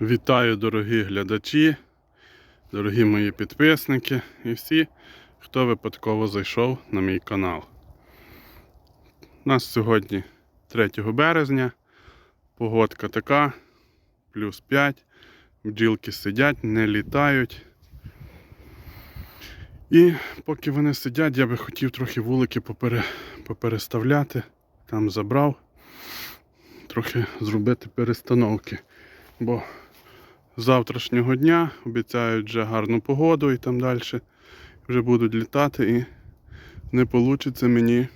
Вітаю, дорогі глядачі, дорогі мої підписники і всі, хто випадково зайшов на мій канал. У нас сьогодні 3 березня, погодка така, плюс 5, бджілки сидять, не літають. І поки вони сидять, я би хотів трохи вулики попере, попереставляти, там забрав, трохи зробити перестановки. Бо завтрашнього дня обіцяють вже гарну погоду і там далі вже будуть літати і не вийде мені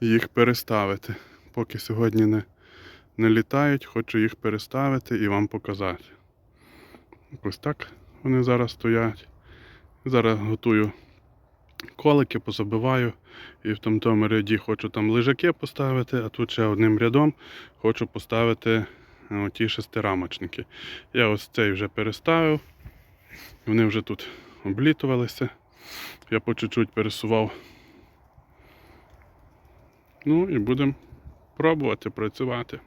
їх переставити. Поки сьогодні не, не літають, хочу їх переставити і вам показати. Ось так вони зараз стоять. Зараз готую колики, позабиваю. І в тому тому ряді хочу там лежаки поставити, а тут ще одним рядом хочу поставити е, ті шестирамочники. Я ось цей вже переставив. Вони вже тут облітувалися. Я по чуть-чуть пересував. Ну і будемо пробувати працювати.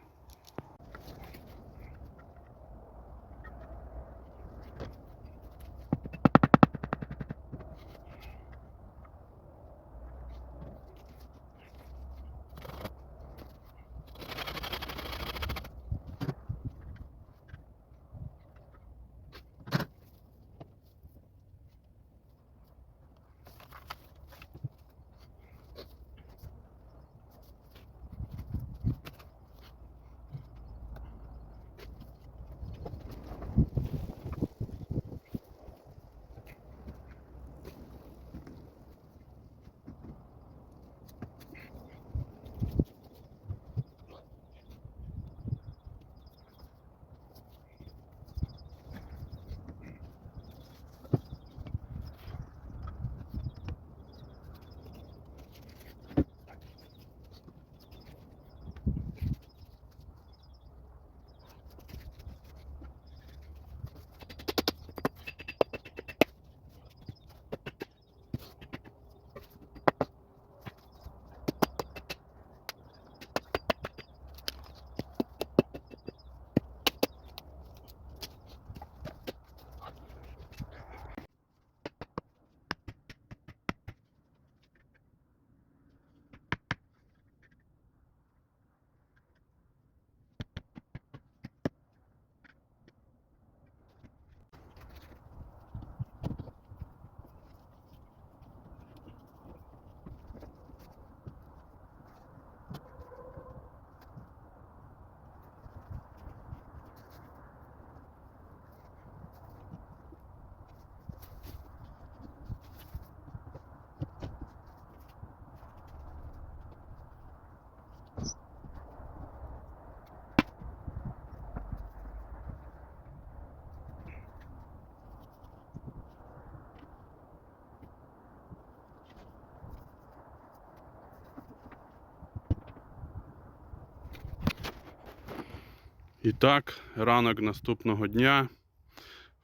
І так, ранок наступного дня.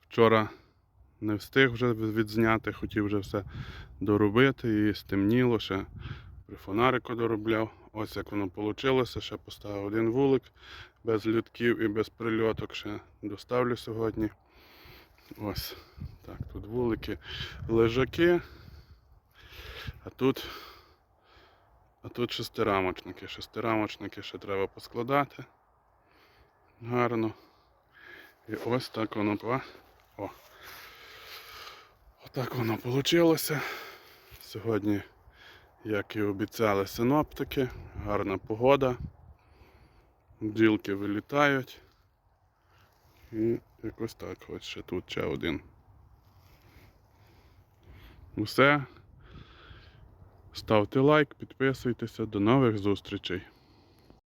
Вчора не встиг вже відзняти, хотів вже все доробити і стемніло, ще при фонарику доробляв. Ось як воно вийшло. Ще поставив один вулик без людків і без прильоток. Ще доставлю сьогодні. Ось так, тут вулики, лежаки. А тут, а тут шестирамочники. Шестирамочники ще треба поскладати гарно. І ось так воно О. Отак воно вийшло. Сьогодні, як і обіцяли синоптики, гарна погода. Бджілки вилітають. І якось так, ось ще тут ще один. Усе. Ставте лайк, підписуйтеся. До нових зустрічей.